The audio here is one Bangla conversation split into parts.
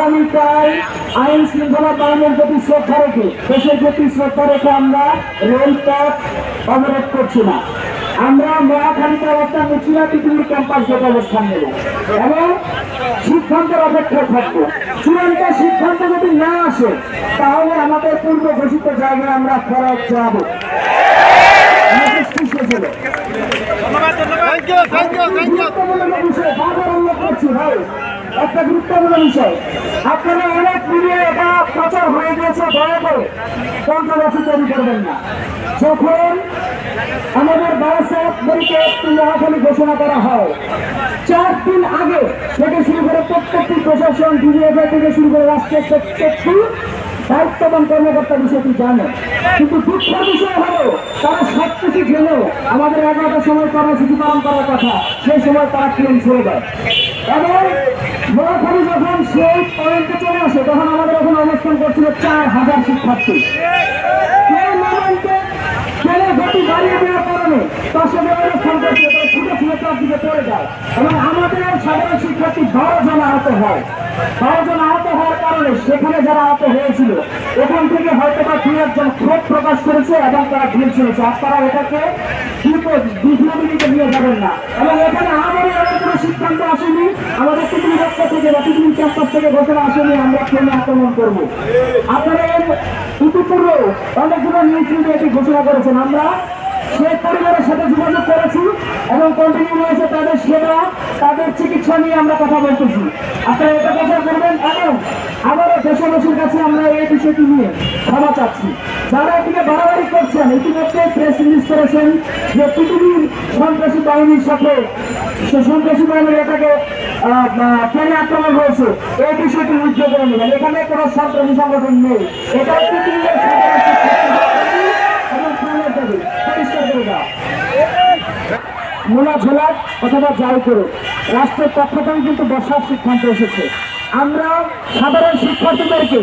আগামীকাল আইন শৃঙ্খলা বাহিনীর প্রতি শ্রদ্ধা রেখে দেশের প্রতি শ্রদ্ধা রেখে আমরা রেলপথ অবরোধ করছি না। আমরা মহাখালীতে অবস্থান নিচ্ছি না পৃথিবীর ক্যাম্পাস গেটে অবস্থান নেব। এবং সিদ্ধান্তের অপেক্ষায় থাকব। চূড়ান্ত সিদ্ধান্ত যদি না আসে তাহলে আমাদের পূর্ব ঘোষিত জায়গায় আমরা ফেরত যাব। মেসেজ কি thank you thank you thank you গুরুত্বপূর্ণ বিষয় বারবার উল্লেখ করছি ভাই একটা গুরুত্বপূর্ণ বিষয়। আপনারা অনেক মিলিয়ে এটা প্রচার হয়ে গেছে দয়া করে কন্ট্রোভার্সি তৈরি করবেন না। যখন আমাদের বারাসাত একটি মহাখালী ঘোষণা করা হয়, চার দিন আগে থেকে শুরু করে প্রত্যেকটি প্রশাসন ডিজিএফআই থেকে শুরু করে রাষ্ট্রের প্রত্যেকটি দায়িত্ববান কর্মকর্তা বিষয়টি জানে। কিন্তু দুঃখের বিষয় হলো, তারা সব কিছু জেনেও আমাদের এগারোটার সময় কর্মসূচি পালন করার কথা, সেই সময় তারা ট্রেন ছেড়ে দেয়। এবং নোয়াখালী যখন সেই পয়েন্টে চলে আসে তখন আমাদের এখন অবস্থান করছিল চার হাজার শিক্ষার্থী। আমাদের সাধারণ শিক্ষার্থী বারো জন আহত হয়। বারো জন আহত হওয়ার কারণে সেখানে যারা আহত হয়েছিল, ওখান থেকে হয়তো বা দু একজন ক্ষোভ প্রকাশ করেছে এবং তারা ভিড় ছেড়েছে আপনারা এটাকে নিয়ে যাবেন না। এবং এখানে কোনো আসেনি। আমাদের পক্ষ থেকে বা পৃথিবীর ক্যাম্পাস থেকে ঘোষণা আসেনি, আমরা ট্রেনে আক্রমণ করব। আপনারা ইতিপূর্বে অনেকগুলো নিউজ মিডিয়া এটি ঘোষণা করেছেন আমরা। সেই পরিবারের সাথে যোগাযোগ করেছি এবং কন্টিনিউ রয়েছে তাদের সেবা, তাদের চিকিৎসা নিয়ে আমরা কথা বলতেছি। আপনারা এটা কথা করবেন এবং আবারও দেশবাসীর কাছে আমরা এই বিষয়টি নিয়ে ক্ষমা চাচ্ছি। যারা এটিকে বাড়াবাড়ি করছেন, ইতিমধ্যে প্রেস রিলিজ করেছেন যে পৃথিবীর সন্ত্রাসী বাহিনীর সাথে সন্ত্রাসী বাহিনীর এটাকে ট্রেনে আক্রমণ হয়েছে, এই বিষয়টি উদ্যোগ করে নেবেন এখানে কোনো সন্ত্রাসী সংগঠন নেই। এটা পৃথিবীর সাধারণ শিক্ষার্থী এবং প্রাণের দাবি পরিষ্কার করে দাও মোলা ঝোলাক অথবা যাই করে রাষ্ট্রের পক্ষ থেকে কিন্তু বসার সিদ্ধান্ত এসেছে। আমরা সাধারণ শিক্ষার্থীদেরকে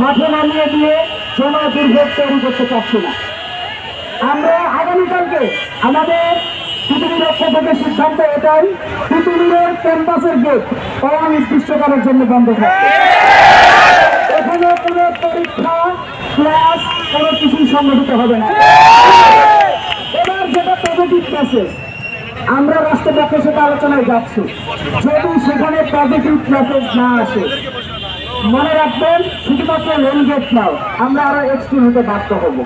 মাঠে নামিয়ে দিয়ে জন দুর্ভোগ তৈরি করতে চাচ্ছি না। আমরা আগামীকালকে আমাদের পৃথিবীর পক্ষ থেকে সিদ্ধান্ত এটাই, পৃথিবীর ক্যাম্পাসের গেট অনির্দিষ্টকালের জন্য বন্ধ থাকবে এখানে কোনো পরীক্ষা, ক্লাস, কোনো কিছুই সংগঠিত হবে না। এবার যেটা পজিটিভ মেসেজ আমরা রাষ্ট্রপক্ষের সাথে আলোচনায় যাচ্ছি। যদি সেখানে পজিটিভ মেসেজ না আসে, মনে রাখবেন, শুধুমাত্র লেনগেট গেট নাও আমরা আরও এক্সট্রিম হতে বাধ্য হব।